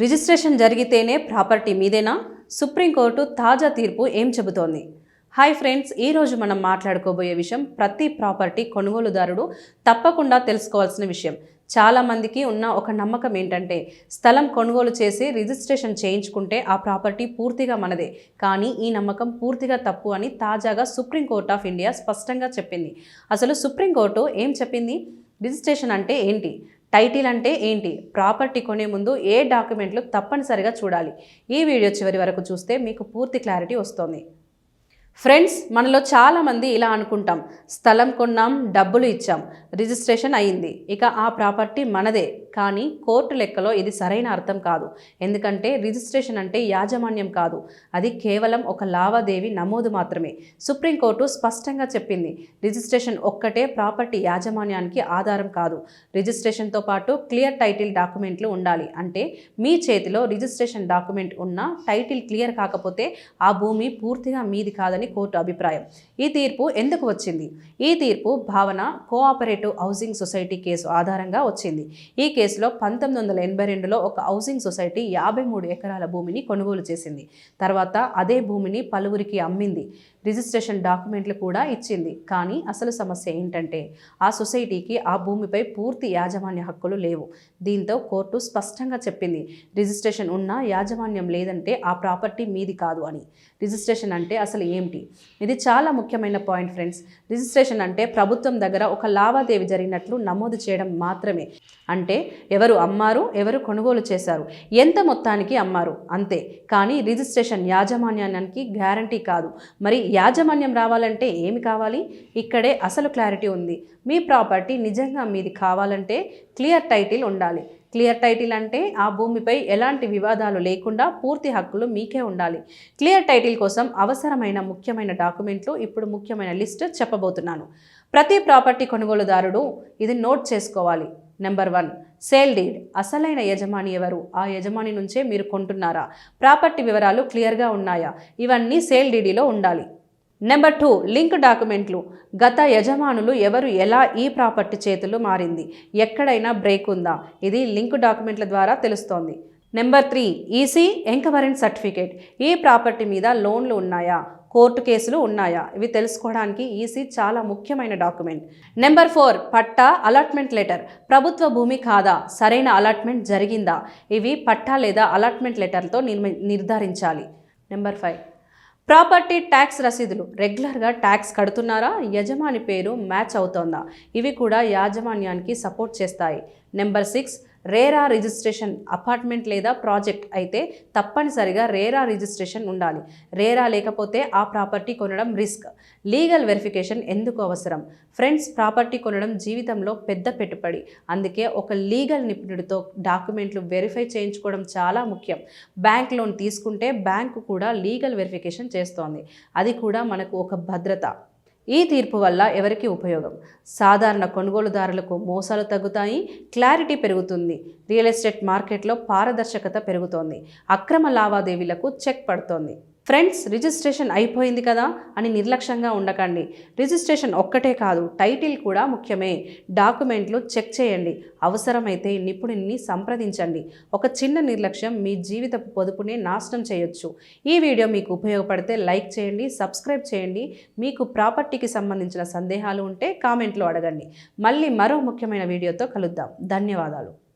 Registration జరిగితేనే property మీదేనా? Supreme court తాజా తీర్పు ఏం చెబుతోంది? హాయ్ ఫ్రెండ్స్ ఈరోజు మనం మాట్లాడుకోబోయే విషయం ప్రతి ప్రాపర్టీ కొనుగోలుదారుడు తప్పకుండా తెలుసుకోవాల్సిన విషయం. చాలామందికి ఉన్న ఒక నమ్మకం ఏంటంటే స్థలం కొనుగోలు చేసి రిజిస్ట్రేషన్ చేయించుకుంటే ఆ ప్రాపర్టీ పూర్తిగా మనదే. కానీ ఈ నమ్మకం పూర్తిగా తప్పు అని తాజాగా సుప్రీంకోర్టు ఆఫ్ ఇండియా స్పష్టంగా చెప్పింది. అసలు సుప్రీంకోర్టు ఏం చెప్పింది? రిజిస్ట్రేషన్ అంటే ఏంటి? టైటిల్ అంటే ఏంటి? ప్రాపర్టీ కొనే ముందు ఏ డాక్యుమెంట్లు తప్పనిసరిగా చూడాలి. ఈ వీడియో చివరి వరకు చూస్తే మీకు పూర్తి క్లారిటీ వస్తుంది. ఫ్రెండ్స్ మనలో చాలామంది ఇలా అనుకుంటాం. స్థలం కొన్నాం డబ్బులు ఇచ్చాం రిజిస్ట్రేషన్ అయింది. ఇక ఆ ప్రాపర్టీ మనదే. కానీ కోర్టు లెక్కలో ఇది సరైన అర్థం కాదు. ఎందుకంటే రిజిస్ట్రేషన్ అంటే యాజమాన్యం కాదు. అది కేవలం ఒక లావాదేవీ నమోదు మాత్రమే. సుప్రీంకోర్టు స్పష్టంగా చెప్పింది. రిజిస్ట్రేషన్ ఒక్కటే ప్రాపర్టీ యాజమాన్యానికి ఆధారం కాదు. రిజిస్ట్రేషన్తో పాటు క్లియర్ టైటిల్ డాక్యుమెంట్లు ఉండాలి. అంటే మీ చేతిలో రిజిస్ట్రేషన్ డాక్యుమెంట్ ఉన్నా టైటిల్ క్లియర్ కాకపోతే ఆ భూమి పూర్తిగా మీది కాదని కోర్టు అభిప్రాయం. ఈ తీర్పు ఎందుకు వచ్చింది? ఈ తీర్పు భావన కోఆపరేటివ్ హౌసింగ్ సొసైటీ కేసు ఆధారంగా వచ్చింది. ఈ కేసులో పంతొమ్మిది వందల ఎనభై రెండులో ఒక హౌసింగ్ సొసైటీ యాభై మూడు ఎకరాల భూమిని కొనుగోలు చేసింది. తర్వాత అదే భూమిని పలువురికి అమ్మింది. రిజిస్ట్రేషన్ డాక్యుమెంట్లు కూడా ఇచ్చింది. కానీ అసలు సమస్య ఏంటంటే ఆ సొసైటీకి ఆ భూమిపై పూర్తి యాజమాన్య హక్కులు లేవు. దీంతో కోర్టు స్పష్టంగా చెప్పింది రిజిస్ట్రేషన్ ఉన్నా యాజమాన్యం లేదంటే ఆ ప్రాపర్టీ మీది కాదు అని. రిజిస్ట్రేషన్ అంటే అసలు ఏమిటి? ఇది చాలా ముఖ్యమైన పాయింట్ ఫ్రెండ్స్. రిజిస్ట్రేషన్ అంటే ప్రభుత్వం దగ్గర ఒక లావాదేవీ జరిగినట్లు నమోదు చేయడం మాత్రమే. అంటే ఎవరు అమ్మారు ఎవరు కొనుగోలు చేశారు ఎంత మొత్తానికి అమ్మారు అంతే. కానీ రిజిస్ట్రేషన్ యాజమాన్యానికి గ్యారంటీ కాదు. మరి యాజమాన్యం రావాలంటే ఏమి కావాలి? ఇక్కడే అసలు క్లారిటీ ఉంది. మీ ప్రాపర్టీ నిజంగా మీది కావాలంటే క్లియర్ టైటిల్ ఉండాలి. క్లియర్ టైటిల్ అంటే ఆ భూమిపై ఎలాంటి వివాదాలు లేకుండా పూర్తి హక్కులు మీకే ఉండాలి. క్లియర్ టైటిల్ కోసం అవసరమైన ముఖ్యమైన డాక్యుమెంట్లు ఇప్పుడు ముఖ్యమైన లిస్ట్ చెప్పబోతున్నాను. ప్రతి ప్రాపర్టీ కొనుగోలుదారుడు ఇది నోట్ చేసుకోవాలి. నెంబర్ వన్ సేల్ డీడ్ అసలైన యజమాని ఎవరు? ఆ యజమాని నుంచే మీరు కొంటున్నారా? ప్రాపర్టీ వివరాలు క్లియర్గా ఉన్నాయా? ఇవన్నీ సేల్ డీడీలో ఉండాలి. నెంబర్ టూ లింక్ డాక్యుమెంట్లు. గత యజమానులు ఎవరు ఎలా ఈ ప్రాపర్టీ చేతులు మారింది ఎక్కడైనా బ్రేక్ ఉందా? ఇది లింక్ డాక్యుమెంట్ల ద్వారా తెలుస్తోంది. Number three EC encumbrance certificate. ఈ ప్రాపర్టీ మీద లోన్లు ఉన్నాయా? కోర్టు కేసులు ఉన్నాయా? ఇవి తెలుసుకోవడానికి ఈసీ చాలా ముఖ్యమైన document. Number four patta allotment letter. ప్రభుత్వ భూమి కాదా? సరైన అలాట్మెంట్ జరిగిందా? ఇవి పట్టా లేదా అలాట్మెంట్ లెటర్తో నిర్మి నిర్ధారించాలి. నెంబర్ ఫైవ్ ప్రాపర్టీ ట్యాక్స్ రసీదులు రెగ్యులర్గా ట్యాక్స్ కడుతున్నారా? యజమాని పేరు మ్యాచ్ అవుతోందా? ఇవి కూడా యాజమాన్యానికి సపోర్ట్ చేస్తాయి. Number six RERA registration apartment లేదా ప్రాజెక్ట్ అయితే తప్పనిసరిగా రేరా రిజిస్ట్రేషన్ ఉండాలి. రేరా లేకపోతే ఆ ప్రాపర్టీ కొనడం రిస్క్. లీగల్ వెరిఫికేషన్ ఎందుకు అవసరం? ఫ్రెండ్స్ ప్రాపర్టీ కొనడం జీవితంలో పెద్ద పెట్టుబడి. అందుకే ఒక లీగల్ నిపుణుడితో డాక్యుమెంట్లు వెరిఫై చేయించుకోవడం చాలా ముఖ్యం. బ్యాంక్ లోన్ తీసుకుంటే బ్యాంకు కూడా లీగల్ వెరిఫికేషన్ చేస్తోంది. అది కూడా మనకు ఒక భద్రత. ఈ తీర్పు వల్ల ఎవరికి ఉపయోగం? సాధారణ కొనుగోలుదారులకు మోసాలు తగ్గుతాయి క్లారిటీ పెరుగుతుంది. రియల్ ఎస్టేట్ మార్కెట్లో పారదర్శకత పెరుగుతోంది. అక్రమ లావాదేవీలకు చెక్ పడుతోంది. ఫ్రెండ్స్ రిజిస్ట్రేషన్ అయిపోయింది కదా అని నిర్లక్ష్యంగా ఉండకండి. రిజిస్ట్రేషన్ ఒక్కటే కాదు టైటిల్ కూడా ముఖ్యమే. డాక్యుమెంట్లు చెక్ చేయండి. అవసరమైతే నిపుణుల్ని సంప్రదించండి. ఒక చిన్న నిర్లక్ష్యం మీ జీవిత పొదుపుని నాశనం చేయొచ్చు. ఈ వీడియో మీకు ఉపయోగపడితే లైక్ చేయండి సబ్స్క్రైబ్ చేయండి. మీకు ప్రాపర్టీకి సంబంధించిన సందేహాలు ఉంటే కామెంట్లో అడగండి. మళ్ళీ మరో ముఖ్యమైన వీడియోతో కలుద్దాం. ధన్యవాదాలు.